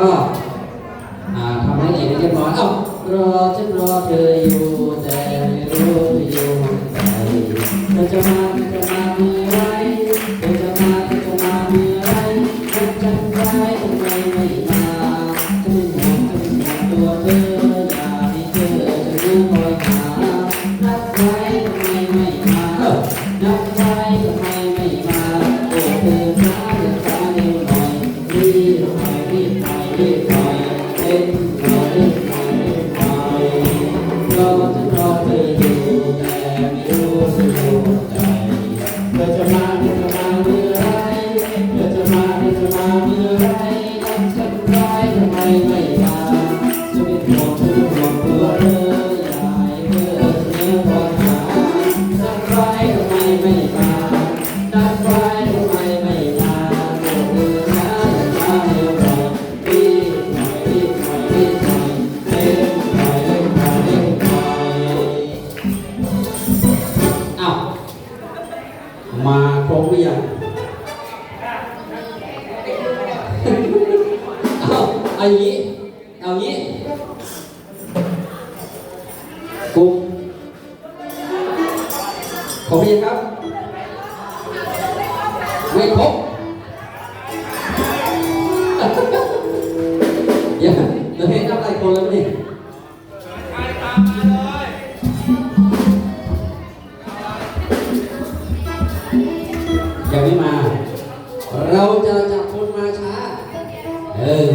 ก็ทำให้เองเรียบร้อยเอ้ารอฉันรอเธออยู่ แต่ไม่รู้อยู่ไหนเธอจะมาเธอจะมาเมื่อไรเธอจะมาเธอจะมาเมื่อไรฉันจำได้ทำไมไม่มาฉันเป็นห่วงฉันเป็นห่วตัวเธออยากให้เธอจะรู้คอยหา มาครบหรืยังเอาเอาเอางี้กุ๊กบคุณครับ ไม่ครบ แค่นี้มา เราจะจับคนมาช้า เออ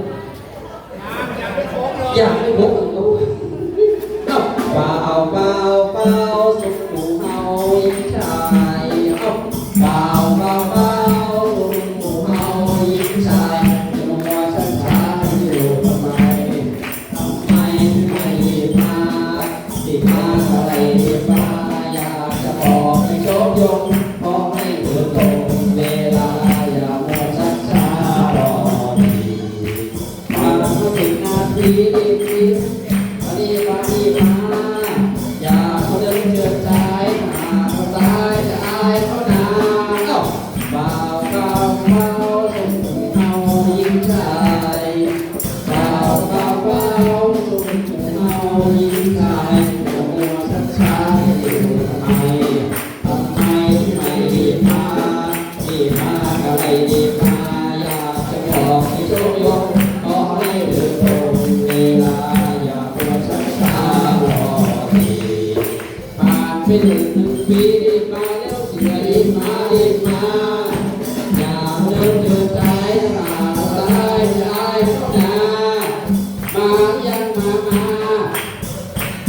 ยังมา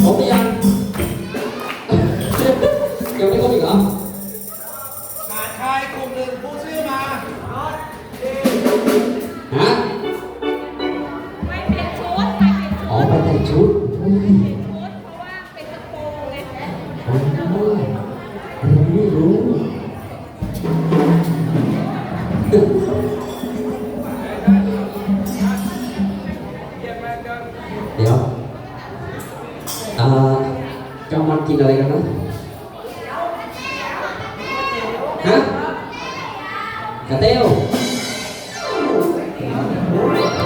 ครบหยังยังไม่ครบอีกเหรอขาดชายกลุ่มหนึ่งผู้ชื่อมาฮะไม่เปลี่ยนชุดไม่เปลี่ยนชุดอ๋อเปลี่ยนชุดเพราะว่าเป็นกระโปรงไงยเราไดูินอะไรกันนะฮะกระเตี้ยว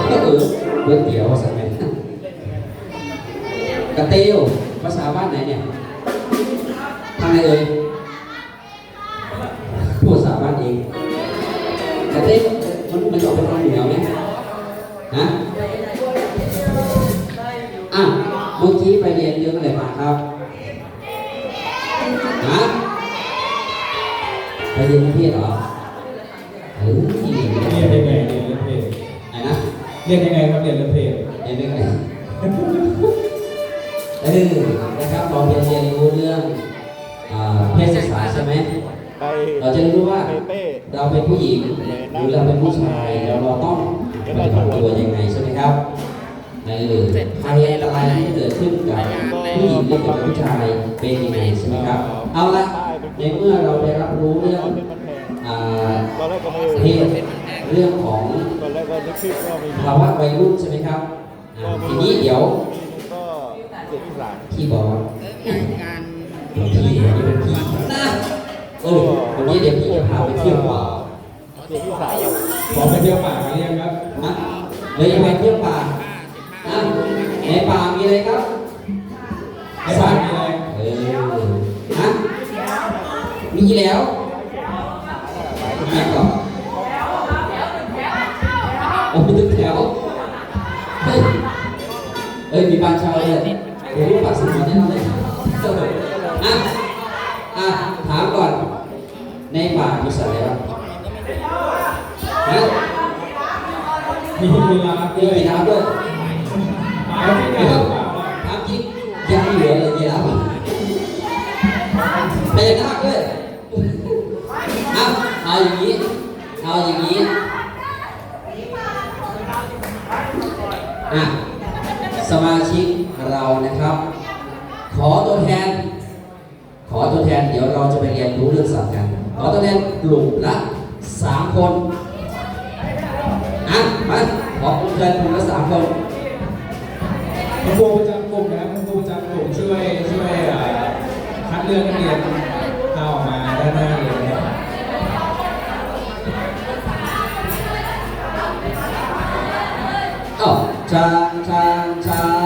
ก็เออก๋วยเตี๋ยวสักไหมกระเตี้ยวภาษาบ้านไหนเนี่ยทางไหนเอ่ยภาษาบ้านเองกระเตี้ยวมันมันออกเป็นทางเหนียวไหมฮะอะเมื่อกี้ไปเรียนเรื่องอะไรมาครับ ไปเรียนนิเทศเหรอเออที่เรียนเรียนยังไงเรียนเรื่องเพลงไหนนะเรียนยังไงครับเรียนเรื่องเพลงเรียนไม่ไงเออนะครับเราเรียนเรียนรู้เรื่องอ่าเพศศึกษาใช่ไหมไปเราจะได้รู้ว่าเปเป้เราเป็นผู้หญิงหรือเราเป็นผู้ชายแล้วเราต้องปฏิบัติตัวยังไงใช่ไหมครับในหรือภัยอันตรายที่เกิดขึ้นกับผู้หญิงหรือกับผู้ชายเป็นยังไงใช่ไหมครับ เอาละในเมื่อเราได้รับรู้เรื่องเป็นมันแพงอ่า ตอนแรกก็ไม่เพศเรื่องของตอนแรกก็นึกคิดว่ามีภาวะวัยรุ่นใช่ไหมครับอ่าทีนี้เดี๋ยวก็เจ็ดที่สามพี่บอกว่าพี่เดี๋ยวนี้เป็นพี่นะเออวันนี้เดี๋ยวพี่จะพาไปเที่ยวป่าเจ็ดที่สามขอไปเที่ยวป่ากันเรียงครับนะเลยยังไปเที่ยวป่า เอ้ยมีบ้านเช่าเลยโอ้โหปากสมวนแน่นอนเลยเอออะอะถามก่อน ในป่ามีสัตว์อะไรบ้างฮะมีเวลามีด้วยยีราฟด้วยมาที่ไหนเดี๋ยวป่าถามจริงยังเหลือเลยยีราฟอะเป็นนาคด้วยเอาเอาอย่างนี้เอาอย่างนี้ อะ สมาชิกเรานะครับ ขอตัวแทน ขอตัวแทน เดี๋ยวเราจะไปเรียนรู้เรื่องสัตว์กัน ข อตัวแทนกลุ่มละสามคนอะมาขอตัวแทนกลุ่มละสามคนคุณครูประจำกลุ่มนะครับคุณครูประจำกลุ่มช่วยช่วยเอ่อคัดเลือกนักเรียนเข้ามาด้านหน้าเลยนะครับเอ้าช้างช้างช้าง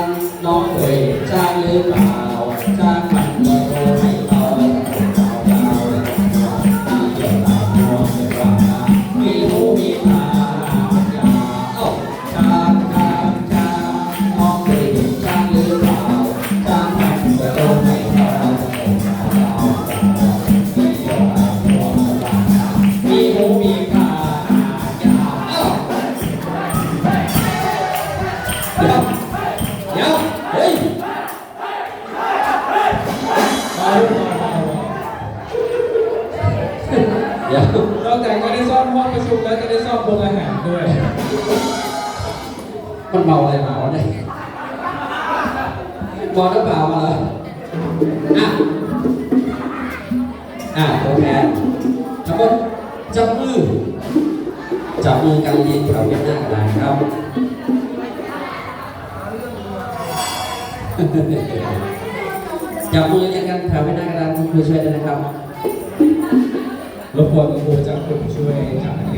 ประชุมแล้วจะได้ซ่อมโรงอาหารด้วย มันเมาอะไรมาวะเนี่ยเมาน้ำเปล่ามาเลยอะ อะตัวแทนแล้วก็จับมือ จับมือกันเรียนแถวเวียดนามกันครับจับมือเรียนกันแถวเวียดนามกันคุณครูช่วยด้วยนะครับรบกวนคุณครูประจำกลุ่มช่วยจัดนักเรียนได้นะครับ เ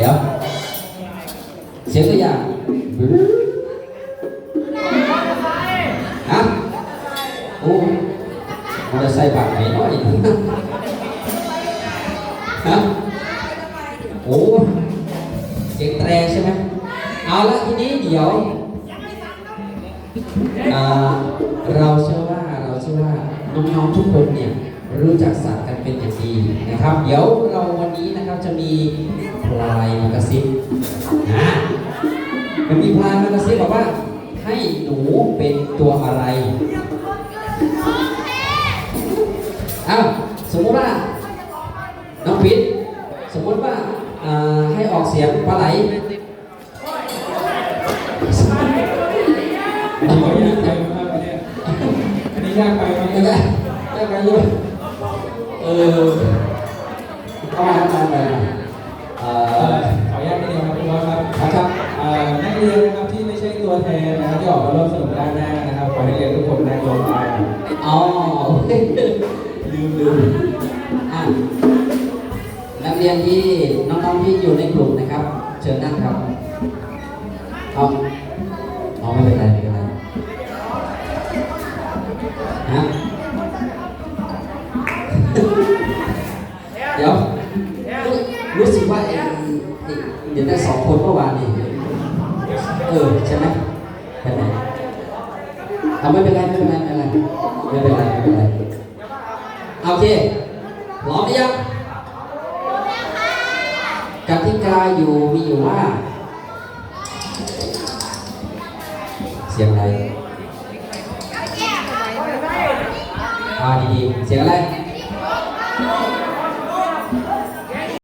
ดี๋ยวเสียงตัวอย่าง อ่าเราเชื่อว่าเราเชื่อว่าน้องๆทุกคนเนี่ยรู้จักสัตว์กันเป็นอย่างดีนะครับ เดี๋ยวเราวันนี้นะครับจะมีพลายมากระซิบนะมันมีพลายมากระซิบบอกว่าให้หนูเป็นตัวอะไรอ้าวสมมติว่าน้องพิษสมมติว่าให้ออกเสียงปลาไหล ยากไปไหมไม่ได้ได้ไหมลูกเออเข้ามาเข้ามาเลยเอ่อขออนุญาตนิดเดียวครับคุณว่าครับนะครับเอ่อนักเรียนนะครับที่ไม่ใช่ตัวแทนนะครับที่ออกมาร่วมสนุกด้านหน้านะครับขอให้นักเรียนทุกคนนั่งลงได้อ๋อลืมลืมอะนักเรียนที่น้องๆที่อยู่ในกลุ่มนะครับ เชิญนั่งครับเอาเอาไม่เป็นไรไม่เป็นไร คนเมื่อวานนี่เออใช่ไหมไปไหนเอาไม่เป็นไรไม่เป็นไรไม่เป็นไรไม่เป็นไรไม่เป็นไรโอเคพร้อมหรือยังกติกาอยู่มีอยู่ว่า เสียงอะไรอ่าดีๆเสียงอะไร